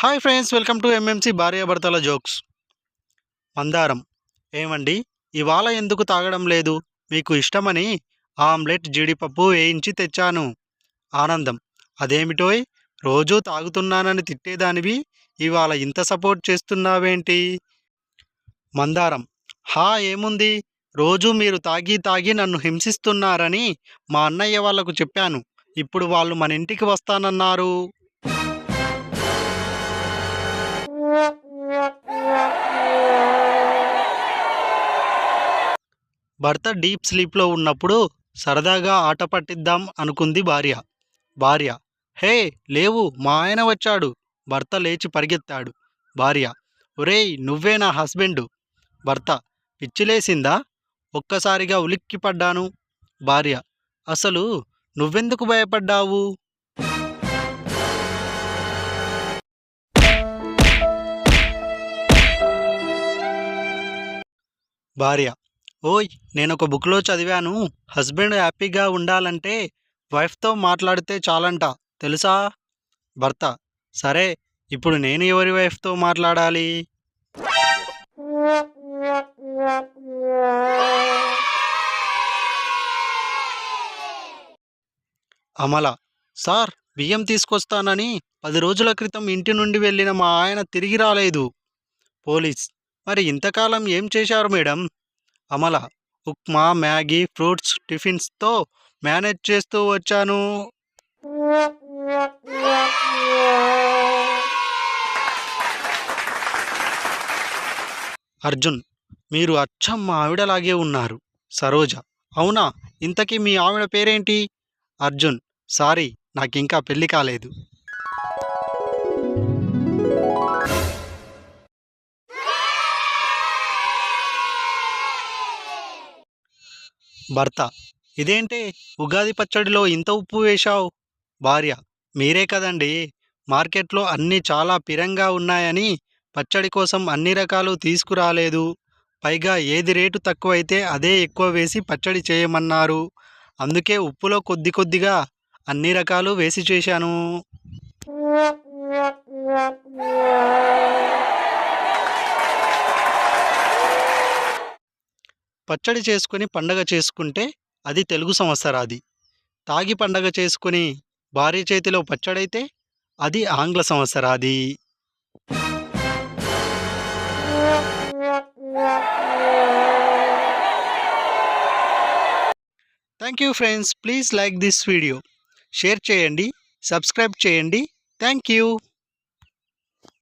Hi friends welcome to MMC భార్యాభర్తల jokes. మందారం. ఏమండి? ఇవాళ ఎందుకు తాగడం లేదు? మీకు ఇష్టమని ఆమ్లెట్ జీడిపప్పు వేయించి తెచ్చాను. ఆనందం. అదేమిటోయ్? రోజూ తాగుతున్నానని తిట్టేదానివి. ఇవాళ ఇంత సపోర్ట్ చేస్తున్నావేంటి? మందారం. హా ఏముంది? రోజూ మీరు తాగి తాగి నన్ను హింసిస్తున్నారని మా అన్నయ్య వాళ్ళకు చెప్పాను. ఇప్పుడు వాళ్ళు మన ఇంటికి వస్తానన్నారు. భర్త డీప్ స్లీప్లో ఉన్నప్పుడు సరదాగా ఆట పట్టిద్దాం అనుకుంది భార్య. భార్య హే లేవు మా ఆయన వచ్చాడు. భర్త లేచి పరిగెత్తాడు. భార్య ఒరేయ్ నువ్వే నా హస్బెండు. భర్త పిచ్చిలేసిందా? ఒక్కసారిగా ఉలిక్కిపడ్డాను భార్య అసలు నువ్వెందుకు భయపడ్డావు? భార్య ఓయ్ నేను ఒక బుక్లో చదివాను. హస్బెండ్ హ్యాపీగా ఉండాలంటే వైఫ్తో మాట్లాడితే చాలంట. తెలుసా? భర్త. సరే ఇప్పుడు నేను ఎవరి వైఫ్తో మాట్లాడాలి? అమల. సార్ బియ్యం తీసుకొస్తానని పది రోజుల క్రితం ఇంటి నుండి వెళ్ళిన మా ఆయన తిరిగి రాలేదు. పోలీస్. మరి ఇంతకాలం ఏం చేశారు madam? Amala upma Maggi fruits టిఫిన్స్తో manage చేస్తూ వచ్చాను. అర్జున్ మీరు అచ్చం మా ఆవిడలాగే ఉన్నారు. సరోజ అవునా? ఇంతకీ మీ ఆవిడ పేరేంటి? అర్జున్ సారీ నాకింకా పెళ్ళి కాలేదు. భర్త. ఇదేంటే? ఉగాది పచ్చడిలో ఇంత ఉప్పు వేశావు? భార్య మీరే కదండి. మార్కెట్లో అన్నీ చాలా పిరంగా ఉన్నాయని పచ్చడి కోసం అన్ని రకాలు తీసుకురాలేదు. పైగా ఏది రేటు తక్కువైతే అదే ఎక్కువ వేసి పచ్చడి చేయమన్నారు. అందుకే ఉప్పులో కొద్ది కొద్దిగా అన్ని రకాలు వేసి చేశాను. పచ్చడి చేసుకుని పండగ చేసుకుంటే అది తెలుగు సంవత్సరాది తాగి పండగ చేసుకుని భార్య చేతిలో పచ్చడైతే అది ఆంగ్ల సంవత్సరాది thank you friends. Please like this video. Share చేయండి. సబ్స్క్రైబ్ చేయండి. Thank you.